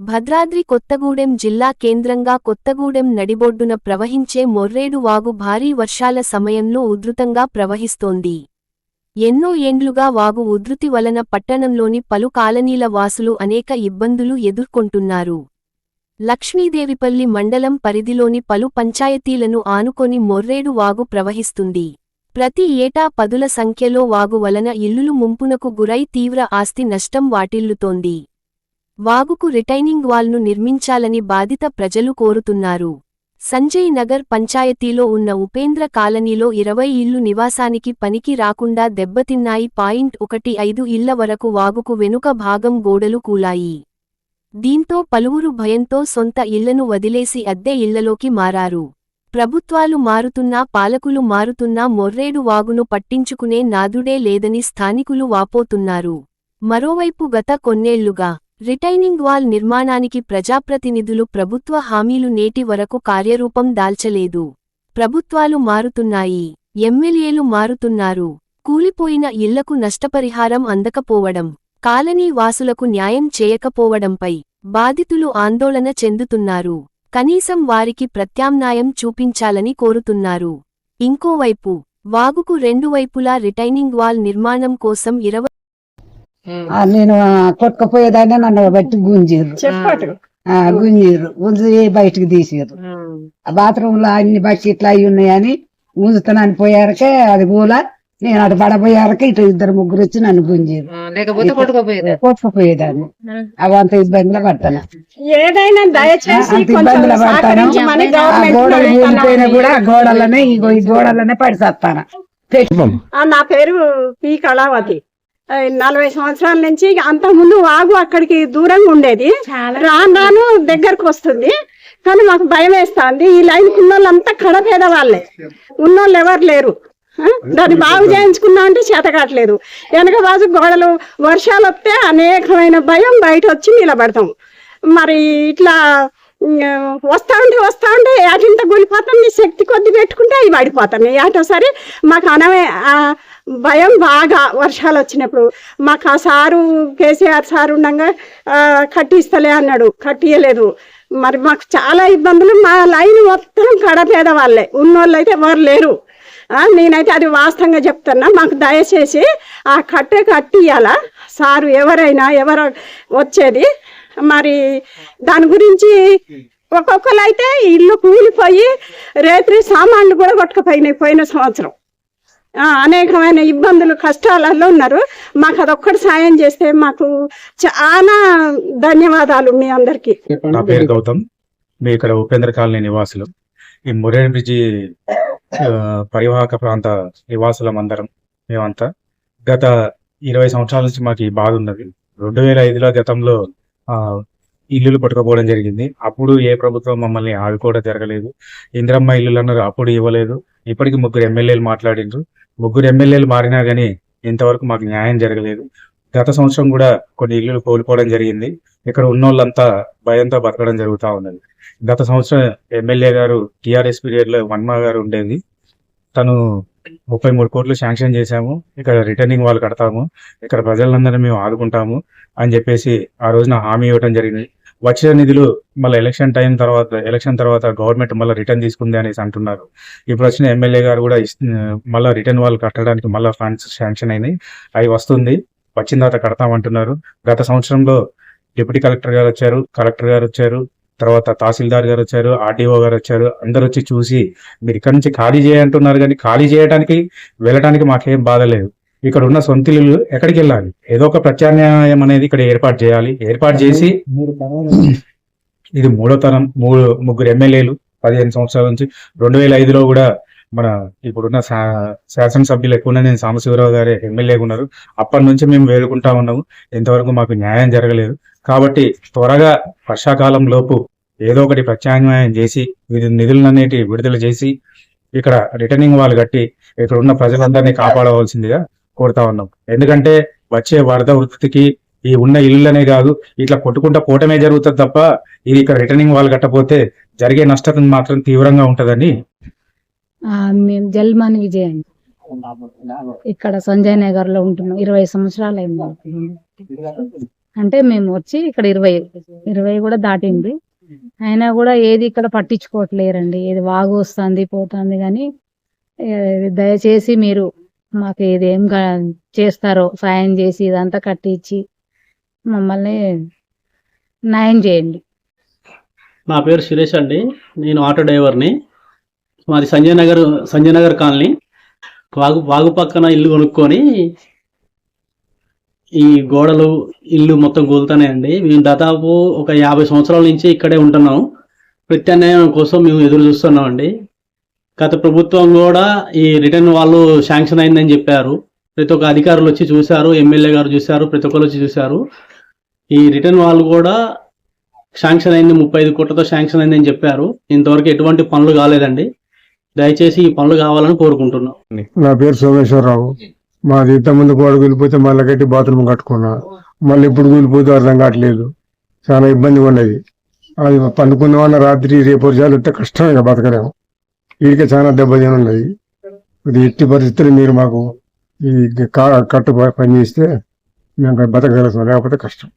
భద్రాద్రి కొత్తగూడెం జిల్లా కేంద్రంగా కొత్తగూడెం నడిబొడ్డున ప్రవహించే మొర్రేడు వాగు భారీ వర్షాల సమయంలో ఉధృతంగా ప్రవహిస్తోంది. ఎన్నో ఏండ్లుగా వాగు ఉధృతి వలన పట్టణంలోని పలు కాలనీల వాసులు అనేక ఇబ్బందులు ఎదుర్కొంటున్నారు. లక్ష్మీదేవిపల్లి మండలం పరిధిలోని పలు పంచాయతీలను ఆనుకొని మొర్రేడు వాగు ప్రవహిస్తుంది. ప్రతి ఏటా పదుల సంఖ్యలో వాగు వలన ఇల్లులు ముంపునకు గురై తీవ్ర ఆస్తి నష్టం వాటిల్లుతోంది. వాగుకు రిటైనింగ్ వాల్ను నిర్మించాలని బాధిత ప్రజలు కోరుతున్నారు. సంజయ్ నగర్ పంచాయతీలో ఉన్న ఉపేంద్ర కాలనీలో ఇరవై ఇల్లు నివాసానికి పనికి రాకుండా దెబ్బతిన్నాయి పాయింట్ ఒకటి ఐదు ఇళ్ళ వరకు వాగుకు వెనుక భాగం గోడలు కూలాయి. దీంతో పలువురు భయంతో సొంత ఇళ్ళను వదిలేసి అద్దె ఇళ్ళలోకి మారారు. ప్రభుత్వాలు మారుతున్నా పాలకులు మారుతున్నా మొర్రేడు వాగును పట్టించుకునే నాదుడే లేదని స్థానికులు వాపోతున్నారు. మరోవైపు గత కొన్నేళ్ళుగా రిటైనింగ్ వాల్ నిర్మాణానికి ప్రజాప్రతినిధులు ప్రభుత్వ హామీలు నేటి వరకు కార్యరూపం దాల్చలేదు. ప్రభుత్వాలు మారుతున్నాయి. ఎమ్మెల్యేలు మారుతున్నారు. కూలిపోయిన ఇళ్ళకు నష్టపరిహారం అందకపోవడం కాలనీ వాసులకు న్యాయం చేయకపోవడంపై బాధితులు ఆందోళన చెందుతున్నారు. కనీసం వారికి ప్రత్యామ్నాయం చూపించాలని కోరుతున్నారు. ఇంకోవైపు వాగుకు రెండు వైపులా రిటైనింగ్ వాల్ నిర్మాణం కోసం ఇరవై నేను కొట్టుకుపోయేదాన్ని నన్ను బట్టి ఆ, గుంజిర్రు. గుంజి బయటకు తీసిర్రు. ఆ బాత్రూమ్లో అన్ని బకెట్లు అయి ఉన్నాయని గుంజుతున్నాను పోయారకే అది పూల నేను అటు పడపోయారకే ఇటు ఇద్దరు ముగ్గురు వచ్చి నన్ను కొట్టుకోపోయేది? కొట్టుకుపోయేదాన్ని. అవంత ఇబ్బందిలో పడతాను. ఏదైనా దయచేసి అంత కొంచెం ఇబ్బందులు పడతాను. గోడలు కూలిపోయినా కూడా గోడలనే ఇగో ఈ గోడలనే పడిసేస్తాను. ఆ, నా పేరు పి కళావతి. నలభై సంవత్సరాల నుంచి అంత ముందు వాగు అక్కడికి దూరంగా ఉండేది. రాను రాను దగ్గరకు వస్తుంది. కానీ మాకు భయం వేస్తుంది. ఈ లైన్ ఉన్నోళ్ళంతా కడపేద వాళ్ళే ఉన్నోళ్ళు ఎవరు లేరు. దాన్ని బాగు చేయించుకున్నా అంటే చేత కావట్లేదు. వెనక బాజు గోడలు వర్షాలు వస్తే అనేకమైన భయం బయట వచ్చి నిలబడతాం. మరి ఇట్లా వస్తా ఉంటే వస్తా ఉంటే అటింత కూలిపోతుంది శక్తి కొద్ది పెట్టుకుంటే అవి పడిపోతున్నాయి అటోసారి మాకు అనవే భయం బాగా వర్షాలు వచ్చినప్పుడు. మాకు ఆ సారు కేసీఆర్ సారు ఉండగా కట్టిస్తలే అన్నాడు. కట్టియలేదు. మరి మాకు చాలా ఇబ్బందులు. మా లైన్ మొత్తం కడపేద వాళ్ళే. ఉన్నోళ్ళు అయితే ఎవరు లేరు. నేనైతే అది వాస్తవంగా చెప్తున్నా. మాకు దయచేసి ఆ కట్టే కట్టియాల సారు ఎవరైనా ఎవరు వచ్చేది. మరి దాని గురించి ఒక్కొక్కరు అయితే ఇల్లు కూలిపోయి రేత్రి సామాన్లు కూడా కొట్టుకుపోయినాయి పోయిన సంవత్సరం. అనేకమైన ఇబ్బందులు కష్టాలలో ఉన్నారు. మాకు అదొక్కటి సాయం చేస్తే మాకు చాలా ధన్యవాదాలు మీ అందరికి. నా పేరు గౌతమ్. మీ ఇక్కడ ఉపేంద్ర కాలనీ నివాసులు. ఈ మురేన్ బ్రిడ్జి పరివాహక ప్రాంత నివాసులం అందరం మేమంతా. గత ఇరవై సంవత్సరాల నుంచి మాకు ఈ బాధ ఉన్నది. రెండు వేల ఐదులో గతంలో ఆ ఇల్లులు పట్టుకోపోవడం జరిగింది. అప్పుడు ఏ ప్రభుత్వం మమ్మల్ని ఆదుకోవడం జరగలేదు. ఇందిరమ్మ ఇల్లులు అన్నారు అప్పుడు ఇవ్వలేదు. ఇప్పటికి ముగ్గురు ఎమ్మెల్యేలు మాట్లాడిండ్రు. ముగ్గురు ఎమ్మెల్యేలు మారినా కానీ ఇంతవరకు మాకు న్యాయం జరగలేదు. గత సంవత్సరం కూడా కొన్ని ఇల్లులు కోల్పోవడం జరిగింది. ఇక్కడ ఉన్నోళ్ళంతా భయంతో బతకడం జరుగుతూ ఉన్నది. గత సంవత్సరం ఎమ్మెల్యే గారు టీఆర్ఎస్ పీరియడ్లో వన్మా గారు ఉండేది. తను ముప్పై మూడు కోట్లు శాంక్షన్ చేశాము. ఇక్కడ రిటర్నింగ్ వాళ్ళు కడతాము. ఇక్కడ ప్రజలందరినీ మేము ఆదుకుంటాము అని చెప్పేసి ఆ రోజున హామీ ఇవ్వడం జరిగింది. వచ్చిన నిధులు మళ్ళీ ఎలక్షన్ టైం తర్వాత ఎలక్షన్ తర్వాత గవర్నమెంట్ మళ్ళీ రిటర్న్ తీసుకుంది అనేసి అంటున్నారు. ఇప్పుడు వచ్చిన ఎమ్మెల్యే గారు కూడా మళ్ళీ రిటర్న్ వాళ్ళు కట్టడానికి మళ్ళీ ఫండ్స్ శాంక్షన్ అయినాయి. అవి వస్తుంది. వచ్చిన తర్వాత కడతామంటున్నారు. గత సంవత్సరంలో డిప్యూటీ కలెక్టర్ గారు వచ్చారు కలెక్టర్ గారు వచ్చారు తర్వాత తహసీల్దార్ గారు వచ్చారు ఆర్డీఓ గారు వచ్చారు. అందరు వచ్చి చూసి మీరు ఇక్కడ నుంచి ఖాళీ చేయంటున్నారు కానీ ఖాళీ చేయడానికి వెళ్ళడానికి మాకేం బాధ లేదు. ఇక్కడ ఉన్న సొంత ఎక్కడికి వెళ్ళాలి? ఏదో ఒక ప్రత్యామ్నాయం అనేది ఇక్కడ ఏర్పాటు చేయాలి. ఏర్పాటు చేసి ఇది మూడో తరం మూడు ముగ్గురు ఎమ్మెల్యేలు పదిహేను సంవత్సరాల నుంచి రెండు వేల ఐదులో కూడా మన ఇప్పుడున్న శాసనసభ్యులు ఎక్కువ నేను సాంబశివరావు గారే ఎమ్మెల్యేగా ఉన్నారు. అప్పటి నుంచి మేము వేడుకుంటా ఉన్నాము. ఇంతవరకు మాకు న్యాయం జరగలేదు. కాబట్టి త్వరగా వర్షాకాలం లోపు ఏదో ఒకటి ప్రత్యామ్నాయం చేసి నిధులన్నిటి విడుదల చేసి ఇక్కడ రిటర్నింగ్ వాళ్ళు కట్టి ఇక్కడ ఉన్న ప్రజలందరినీ కాపాడవలసిందిగా కోరుతా ఉన్నాం. ఎందుకంటే వచ్చే వరద వృత్తికి ఈ ఉన్న ఇల్లులనే కాదు ఇట్లా కొట్టుకుంటా కూటమే జరుగుతుంది తప్ప ఇది ఇక్కడ రిటర్నింగ్ వాళ్ళు కట్టపోతే జరిగే నష్టం మాత్రం తీవ్రంగా ఉంటదని జల్మాన్ మేము విజయ్ అండి. ఇక్కడ సంజయ్ నగర్లో ఉంటున్నాం. ఇరవై సంవత్సరాలు అయింది అంటే మేము వచ్చి ఇక్కడ ఇరవై ఇరవై కూడా దాటింది. అయినా కూడా ఏది ఇక్కడ పట్టించుకోవట్లేరండి. ఏది వాగు వస్తుంది పోతుంది కానీ దయచేసి మీరు మాకు ఇది ఏం చేస్తారో సాయం చేసి ఇదంతా కట్టించి మమ్మల్ని న్యాయం చేయండి. నా పేరు సురేష్ అండి. నేను ఆటో డ్రైవర్ని. మాది సంజయ్ నగర్ సంజయ్ నగర్ కాలనీ. వాగు వాగు పక్కన ఇల్లు కొనుక్కొని ఈ గోడలు ఇల్లు మొత్తం కూలుతున్నాయండి మేము దాదాపు ఒక యాభై సంవత్సరాల నుంచి ఇక్కడే ఉంటున్నాం. ప్రత్యామ్నాయం కోసం మేము ఎదురు చూస్తున్నాం అండి గత ప్రభుత్వం కూడా ఈ రిటర్న్ వాళ్ళు శాంక్షన్ అయిందని చెప్పారు. ప్రతి ఒక్క అధికారులు వచ్చి చూశారు ఎమ్మెల్యే గారు చూశారు ప్రతి ఒక్కరు వచ్చి చూశారు. ఈ రిటర్న్ వాళ్ళు కూడా శాంక్షన్ అయింది ముప్పై ఐదు కోట్లతో శాంక్షన్ అయిందని చెప్పారు. ఇంతవరకు ఎటువంటి పనులు కాలేదండి. దయచేసి ఈ పనులు కావాలని కోరుకుంటున్నాం. నా పేరు సోమేశ్వరరావు. మాది ఇంతకుముందు గోడ కూలిపోతే మళ్ళీ కట్టి బాత్రూమ్ కట్టుకున్నా. మళ్ళీ ఇప్పుడు కూలిపోతే అర్థం కావట్లేదు. చాలా ఇబ్బందిగా ఉన్నది. అది పండుకుందామన్న రాత్రి రేపు జాలు ఉంటే కష్టం ఇక బతకలేము. వీడికే చాలా దెబ్బతిని ఉన్నాయి ఇది ఎట్టి పరిస్థితులు మీరు మాకు ఈ కా- కట్టు పని చేస్తే మేము బతకగలుగుతాం లేకపోతే కష్టం.